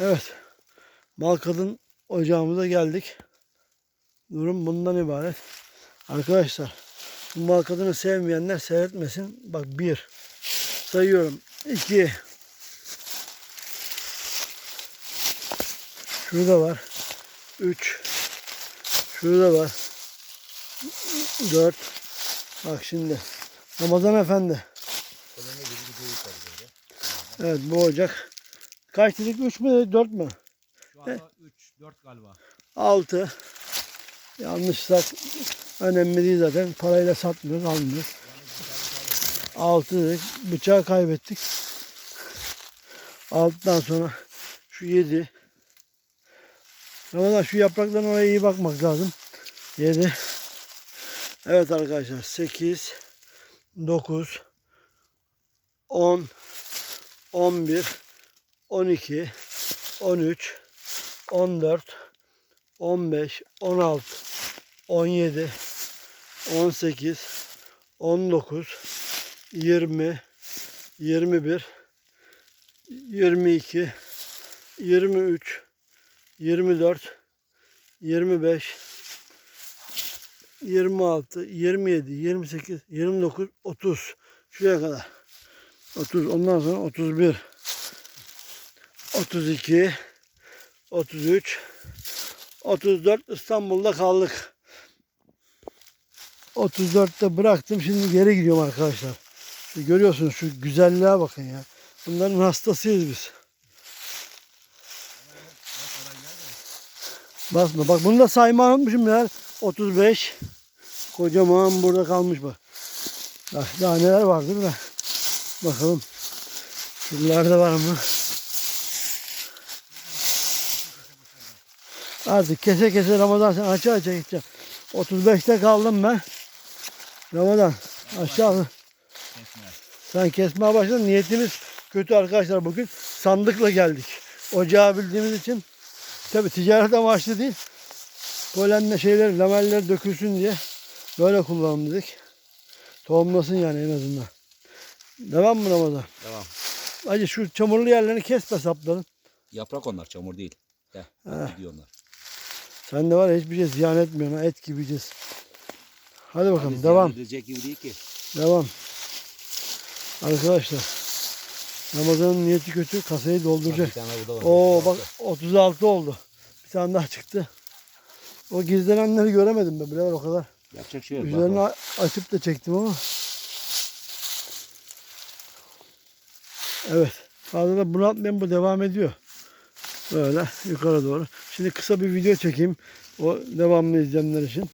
Evet. Mal kadın ocağımıza geldik. Durum bundan ibaret. Arkadaşlar bu mal kadını sevmeyenler seyretmesin. Bak bir. Sayıyorum. iki. Şurada var. Üç. Şurada var. Dört. Bak şimdi. Ramazan Efendi. Evet bu ocak. Kaç dedik? Üç mü dedik? Dört mü? Şu anda 3, 4 galiba. 6 yanlışsak önemli değil zaten. Parayla satmıyoruz, almıyoruz. 6 dedik. Bıçağı kaybettik. 6'dan sonra şu 7. Ramazan şu yaprakların oraya iyi bakmak lazım. 7. Evet arkadaşlar 8 9 10 11 12 13 14 15 16 17 18 19 20 21 22 23 24 25 26 27 28 29 30 şuraya kadar. 30 ondan sonra 31 32 33 34 İstanbul'da kaldık. 34'te bıraktım. Şimdi geri gidiyorum arkadaşlar. İşte görüyorsunuz şu güzelliğe bakın ya. Bunların hastasıyız biz. Basma. Bak bunu da saymayı unutmuşum ya. 35. Kocaman burada kalmış bak. Bak daha neler vardır da. Bakalım. Şuralarda var mı? Artık kese kese Ramazan sen aça aça gideceğim. 35'te kaldım ben. Ramazan aşağı. Kesme. Sen kesmeye başladın. Niyetimiz kötü arkadaşlar bugün. Sandıkla geldik. Ocağı bildiğimiz için. Tabi ticaret amaçlı değil. Polenle şeyler, lameller dökülsün diye böyle kullanalım dedik. Tohumlasın yani en azından. Devam mı Ramazan? Devam. Hacı şu çamurlu yerlerini kes be sapların. Yaprak onlar çamur değil. De. Heh. Gidiyor onlar. Sen de var ya hiçbir şey ziyan etmiyorsun. Et gibi yiyeceğiz. Hadi bakalım Hani devam. edilecek gibi değil ki. Devam. Arkadaşlar. Ramazan'ın niyeti kötü. Kasayı dolduracak. Oo bak 36 oldu. Bir tane daha çıktı. O gizlenenleri göremedim be birader o kadar. Yapacak şey yok. Üzerine bak. açıp da çektim ama. Evet. Fazla da bunaltmayan bu devam ediyor. Böyle yukarı doğru. Şimdi kısa bir video çekeyim. O devamlı izleyenler için.